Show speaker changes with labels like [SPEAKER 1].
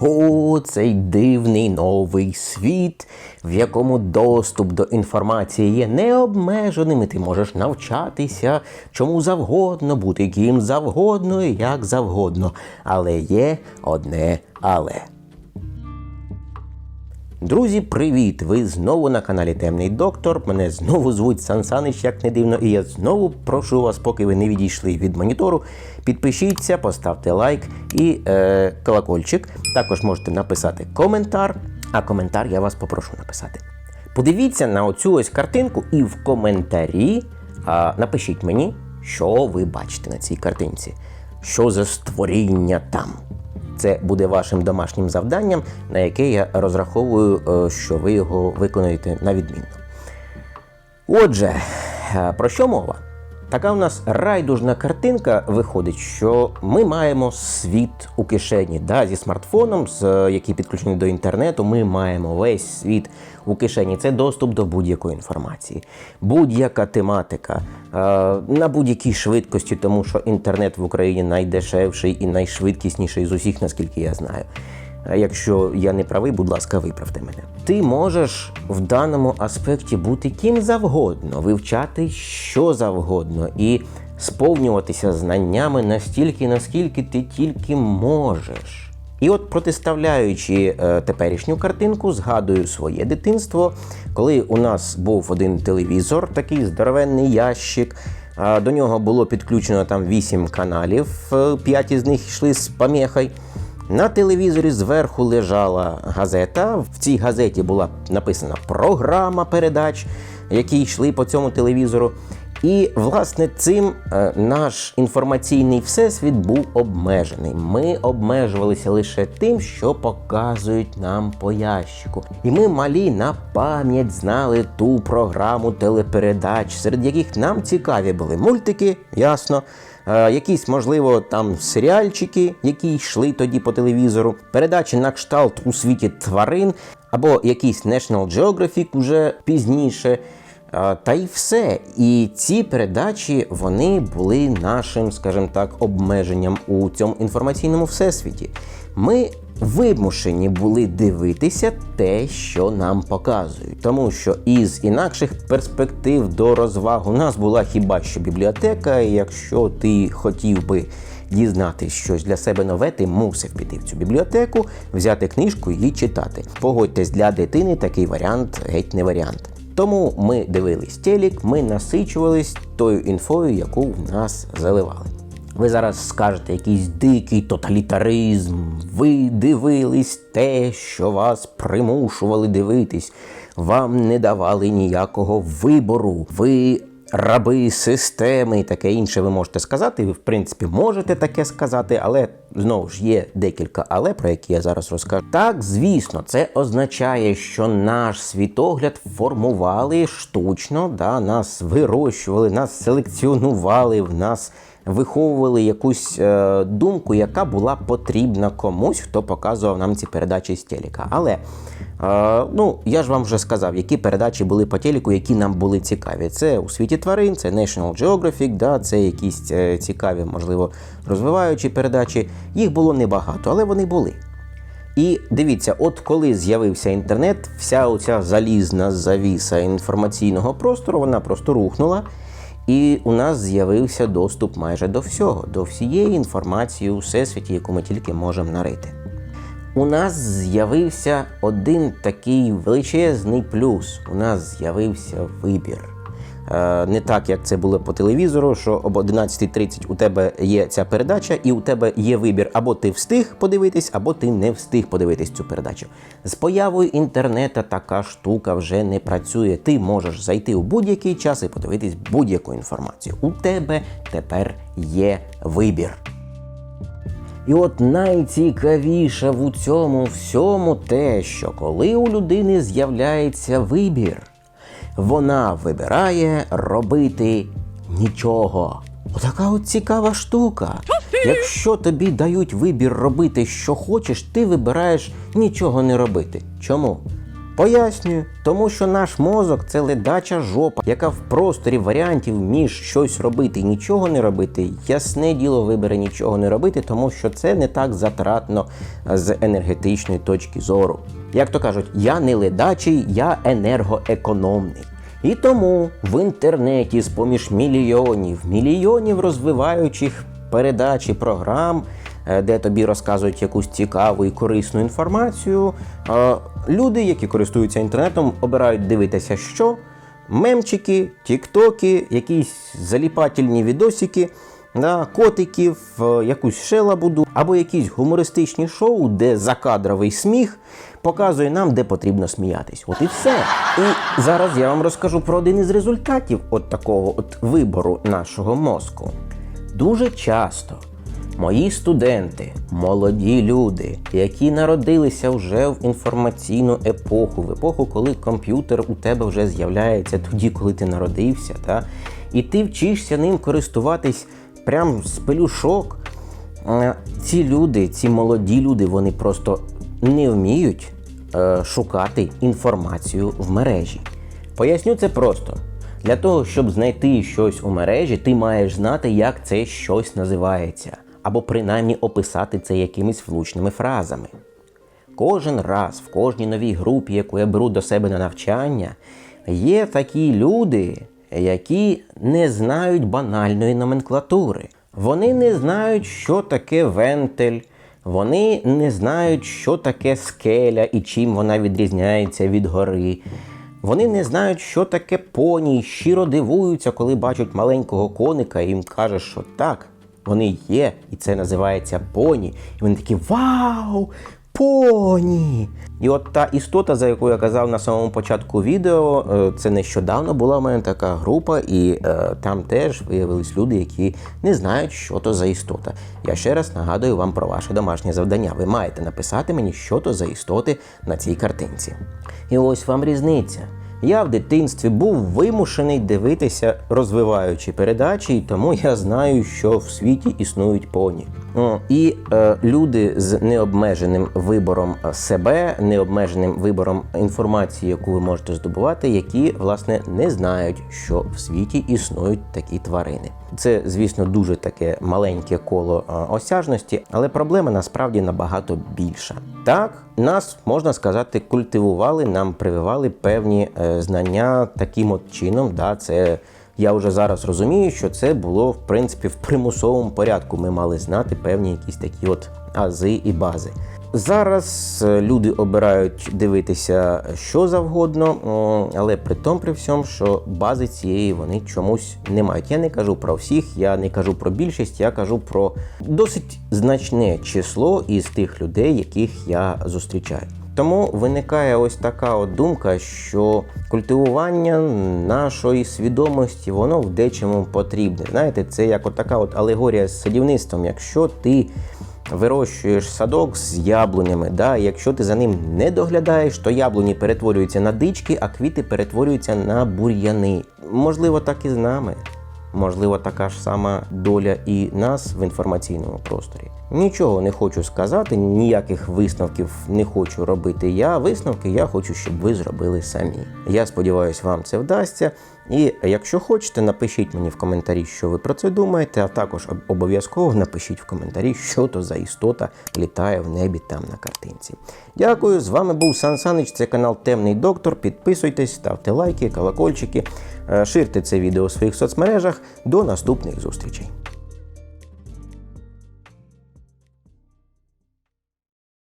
[SPEAKER 1] О, цей дивний новий світ, в якому доступ до інформації є необмеженим, і ти можеш навчатися чому завгодно, бути ким завгодно і як завгодно. Але є одне але. Друзі, привіт! Ви знову на каналі Темний Доктор. Мене знову звуть Сан Санич, як не дивно, і я знову прошу вас, поки ви не відійшли від монітору, підпишіться, поставте лайк і е, колокольчик. Також можете написати коментар, а коментар я вас попрошу написати. Подивіться на оцю ось картинку і в коментарі а, напишіть мені, що ви бачите на цій картинці, що за створіння там. Це буде вашим домашнім завданням, на яке я розраховую, е, що ви його виконаєте на відмінно. Отже, е, про що мова? Така у нас райдужна картинка виходить, що ми маємо світ у кишені. Да, Зі смартфоном, з, е, який підключений до інтернету, ми маємо весь світ у кишені. Це доступ до будь-якої інформації, будь-яка тематика е, на будь-якій швидкості, тому що інтернет в Україні найдешевший і найшвидкісніший з усіх, наскільки я знаю. Якщо я не правий, будь ласка, виправте мене. Ти можеш в даному аспекті бути ким завгодно, вивчати що завгодно і сповнюватися знаннями настільки, наскільки ти тільки можеш. І от протиставляючи е, теперішню картинку, згадую своє дитинство, коли у нас був один телевізор, такий здоровенний ящик. До нього було підключено там 8 каналів, 5 із них йшли з помехою. На телевізорі зверху лежала газета. В цій газеті була написана програма передач, які йшли по цьому телевізору. І, власне, цим е, наш інформаційний всесвіт був обмежений. Ми обмежувалися лише тим, що показують нам по ящику. І ми малі на пам'ять знали ту програму телепередач, серед яких нам цікаві були мультики, ясно. Е, якісь, можливо, там серіальчики, які йшли тоді по телевізору, передачі на кшталт у світі тварин, або якийсь National Geographic уже пізніше. Е, Та й все. І ці передачі вони були нашим, скажімо так, обмеженням у цьому інформаційному всесвіті. Ми вимушені були дивитися те, що нам показують, тому що із інакших перспектив до розваг у нас була хіба що бібліотека. і Якщо ти хотів би дізнатись щось для себе нове, ти мусив піти в цю бібліотеку, взяти книжку і читати. Погодьтесь, для дитини такий варіант геть не варіант. Тому ми дивились телек, ми насичувались тою інфою, яку в нас заливали. Ви зараз скажете якийсь дикий тоталітаризм. Ви дивились те, що вас примушували дивитись. Вам не давали ніякого вибору. Ви раби системи і таке інше ви можете сказати. Ви, в принципі, можете таке сказати, але знову ж є декілька але, про які я зараз розкажу. Так, звісно, це означає, що наш світогляд формували штучно, да, нас вирощували, нас селекціонували, в нас виховували якусь е, думку, яка була потрібна комусь, хто показував нам ці передачі з телека. Але е, ну, я ж вам вже сказав, які передачі були по телеку, які нам були цікаві. Це у світі тварин, це National Geographic, да, це якісь е, цікаві, можливо, розвиваючі передачі. Їх було небагато, але вони були. І дивіться, от коли з'явився інтернет, вся оця залізна завіса інформаційного простору, вона просто рухнула. І у нас з'явився доступ майже до всього, до всієї інформації у всесвіті, яку ми тільки можемо нарити. У нас з'явився один такий величезний плюс. У нас з'явився вибір. Е, Не так, як це було по телевізору, що об 11.30 у тебе є ця передача, і у тебе є вибір, або ти встиг подивитись, або ти не встиг подивитись цю передачу. З появою інтернету така штука вже не працює. Ти можеш зайти у будь-який час і подивитись будь-яку інформацію. У тебе тепер є вибір. І от найцікавіше в цьому всьому те, що коли у людини з'являється вибір, вона вибирає робити нічого. Отака от цікава штука. Якщо тобі дають вибір робити, що хочеш, ти вибираєш нічого не робити. Чому? Пояснюю, тому що наш мозок це ледача жопа, яка в просторі варіантів між щось робити і нічого не робити, ясне діло вибере нічого не робити, тому що це не так затратно з енергетичної точки зору. Як то кажуть, я не ледачий, я енергоекономний. І тому в інтернеті з поміж мільйонів, мільйонів розвиваючих передач і програм, де тобі розказують якусь цікаву і корисну інформацію, е, люди, які користуються інтернетом, обирають дивитися, що мемчики, тіктоки, якісь заліпательні відосики. Да, котиків, е, якусь шелабуду або якісь гумористичні шоу, де закадровий сміх показує нам, де потрібно сміятись. От і все. І зараз я вам розкажу про один із результатів от такого от вибору нашого мозку. Дуже часто мої студенти, молоді люди, які народилися вже в інформаційну епоху, в епоху, коли комп'ютер у тебе вже з'являється тоді, коли ти народився, та? і ти вчишся ним користуватись прям з пелюшок. Е, Ці люди, ці молоді люди, вони просто не вміють е, шукати інформацію в мережі. Поясню це просто. Для того, щоб знайти щось у мережі, ти маєш знати, як це щось називається, або принаймні описати це якимись влучними фразами. Кожен раз в кожній новій групі, яку я беру до себе на навчання, є такі люди, які не знають банальної номенклатури. Вони не знають, що таке вентиль, вони не знають, що таке скеля і чим вона відрізняється від гори. Вони не знають, що таке поні, щиро дивуються, коли бачать маленького коника і їм кажуть, що так, вони є, і це називається поні. І вони такі Вау! Поні! І от та істота, за яку я казав на самому початку відео, е, це нещодавно була в мене така група, і е, там теж виявились люди, які не знають, що то за істота. Я ще раз нагадую вам про ваше домашнє завдання. Ви маєте написати мені, що то за істоти на цій картинці. І ось вам різниця. Я в дитинстві був вимушений дивитися розвиваючі передачі, і тому я знаю, що в світі існують поні. І е, люди з необмеженим вибором себе, необмеженим вибором інформації, яку ви можете здобувати, які власне не знають, що в світі існують такі тварини. Це, звісно, дуже таке маленьке коло е, осяжності, але проблема насправді набагато більша. Так, нас можна сказати, культивували, нам прививали певні е, знання таким от чином. Да, це я вже зараз розумію, що це було в принципі в примусовому порядку. Ми мали знати певні якісь такі от ази і бази. Зараз е, люди обирають дивитися що завгодно, але при тому при всьому, що бази цієї вони чомусь не мають. Я не кажу про всіх, я не кажу про більшість, я кажу про досить значне число із тих людей, яких я зустрічаю. Тому виникає ось така от думка, що культивування нашої свідомості воно в дечому потрібне. Знаєте, це як от така от алегорія з садівництвом. Якщо ти вирощуєш садок з яблунями, да, якщо ти за ним не доглядаєш, то яблуні перетворюються на дички, а квіти перетворюються на бур'яни. Можливо, так і з нами. Можливо, така ж сама доля і нас в інформаційному просторі. Нічого не хочу сказати, ніяких висновків не хочу робити я. Висновки я хочу, щоб ви зробили самі. Я сподіваюся, вам це вдасться. І якщо хочете, напишіть мені в коментарі, що ви про це думаєте, а також обов'язково напишіть в коментарі, що то за істота літає в небі там на картинці. Дякую, з вами був Сан Санич, це канал Темний Доктор. Підписуйтесь, ставте лайки, колокольчики, е, ширте це відео у своїх соцмережах. До наступних зустрічей.